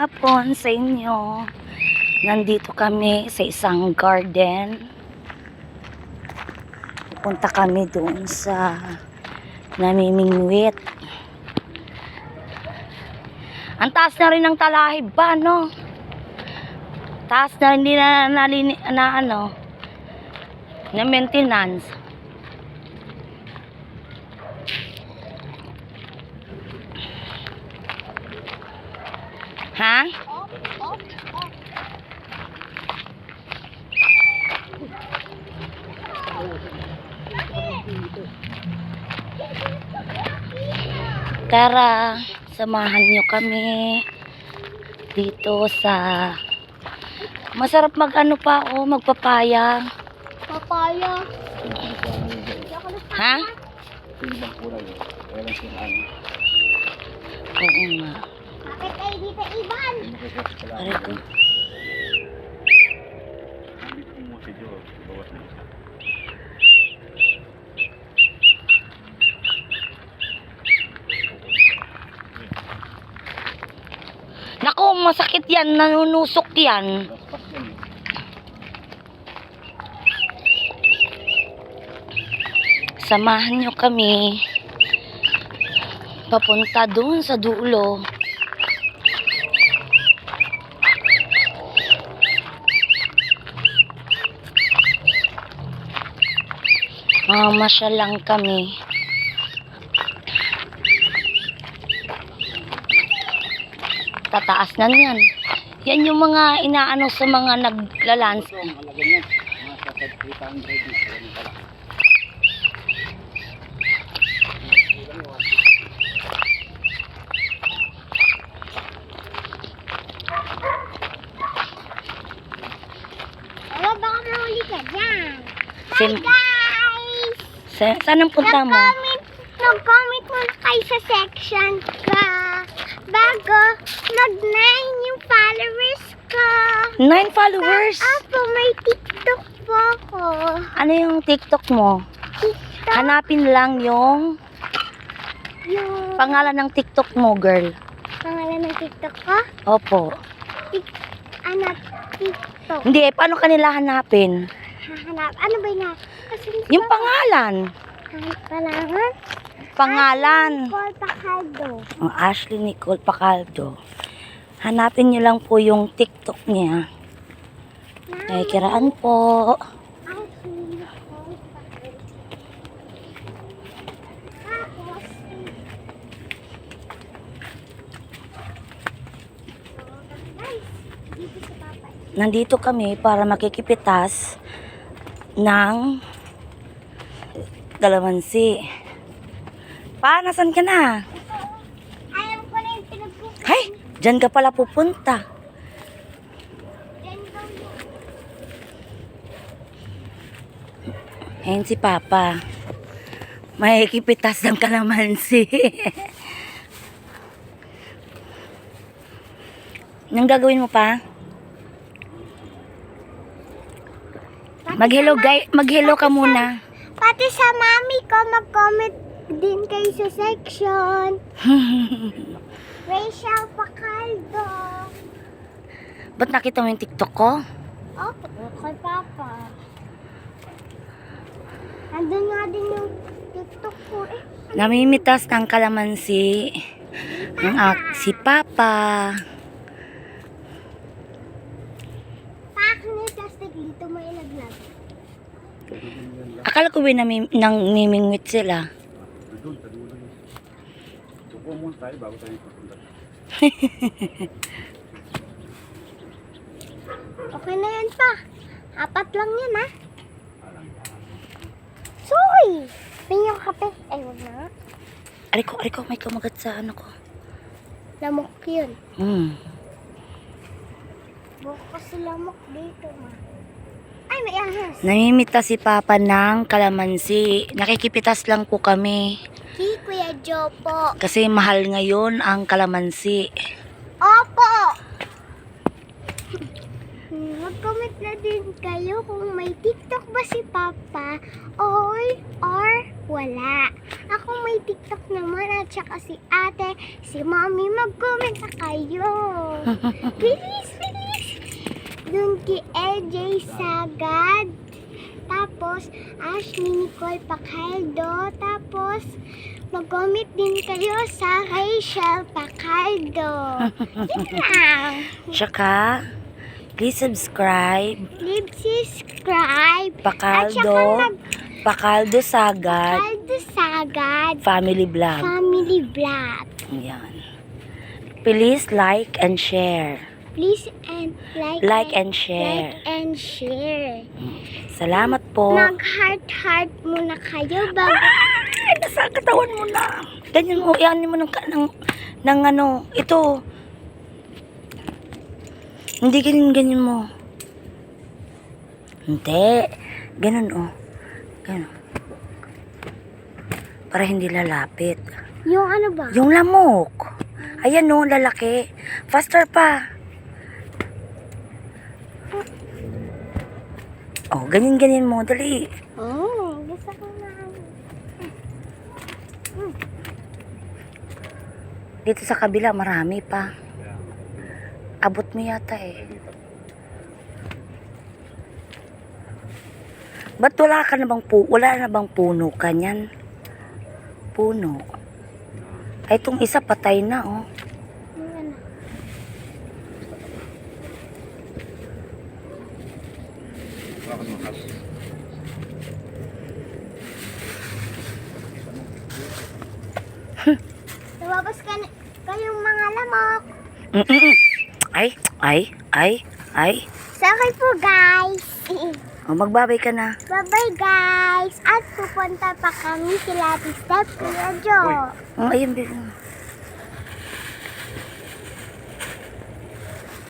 hapon sa inyo. Nandito kami sa isang garden. Punta kami doon sa namimingwit. Ang taas na rin ng talahib ba, no? Taas na hindi na, nalini, na ano, na maintenance. Ha? Tara, samahan nyo kami dito sa masarap mag ano pa oh, magpapaya. Papaya. Ha? Oo nga. Bakit kayo dito, Ivan? Aray ko. Naku, masakit yan. Nanunusok yan. Samahan nyo kami. Papunta doon sa dulo. Mamasyal lang kami. Tataas na yan. Yan yung mga inaano sa mga naglalans. Sim-! Sa, saan ang punta mo? Nag-comment, nag-comment muna kayo sa section ka. Bago, mag-9 yung followers ko. Nine followers. Apo, may TikTok po ako. Ano yung TikTok mo? TikTok Hanapin lang yung yung pangalan ng TikTok mo, girl. pangalan ng TikTok ko. Opo. Tik, ano, TikTok. Hindi, paano kanila hanapin? Hahanap. Ano ba yun? Kasi Yung pangalan. Kailangan? Pangalan. Call Pacardo. Ang Ashley Nicole Pacaldo. Hanapin nyo lang po yung TikTok niya. Ay, kiraan po. Nicole. Nandito kami para makikipitas ng kalamansi. Pa, nasan ka na? Alam ko na yung pinagpupunta. Hay, dyan ka pala pupunta. Ayan si Papa. Makikipitas ng kalamansi. Anong gagawin mo pa? Mag-hello guy, mag-hello ka muna. Pati sa mami ko, mag-comment din kayo sa section. Rachel Pacaldo. Ba't nakita mo yung TikTok ko? Oh, kay Papa. Andun nga din yung TikTok ko eh. Namimitas ng kalamansi. Ang ak- si Papa. Pak ni plastic dito may ilaglag. Akala ko ba nami, nang mimingwit sila? Suko muna tayo bago tayo papunta. Okay na yan pa. Apat lang yan ha. Soy! Yung kape. Ay, wag na. nga. Ari ko, ari ko, may kumagat sa ano ko. Lamok yun. Hmm. Bukas lamok dito ma. Namimita si Papa ng kalamansi. Nakikipitas lang po kami. Si Kuya Joe po. Kasi mahal ngayon ang kalamansi. Opo! Mag-comment na din kayo kung may TikTok ba si Papa or, or Wala. Ako may TikTok naman at saka si ate, si mommy. Mag-comment na kayo. Bilis, bilis. Dun kay LJ Sagad. Tapos, Ashley Nicole Pacaldo. Tapos, mag-comment din kayo sa Rachel Pacaldo. Yun lang. Tsaka, please subscribe. Please subscribe. At Pakaldo, mag Pakaldo Sagad, Caldo Sagad Family Vlog. Family Vlog. Yan. Please like and share. Please and like, Like and share. Like and share. Salamat po. Mag-heart-heart muna kayo bago Ay, nasa katawan mo na. Ganyan mo, yan mo ng, ng, ng ano, ito. Hindi ganyan, ganyan mo. Hindi. Ganun, oh. Ganun. Para hindi lalapit. yung ano ba? Yung lamok. Ayan, no, lalaki. Faster pa. Oh, ganyan-ganyan mo. Dali. Oh, gusto ko na. Dito sa kabila, marami pa. Abot mo yata eh. Ba't wala ka na bang pu wala na bang puno kanyan? Puno. Ay, itong isa patay na, oh. Yung ano. Baka makas. Lumabas ka na, kayong mga lamok. Mm-mm. Ay, ay, ay, ay. Sakay po guys. Oh, magbabay ka na. Bye-bye guys. At pupunta pa kami sila Step Kuya Joe. Oh, ayun, baby.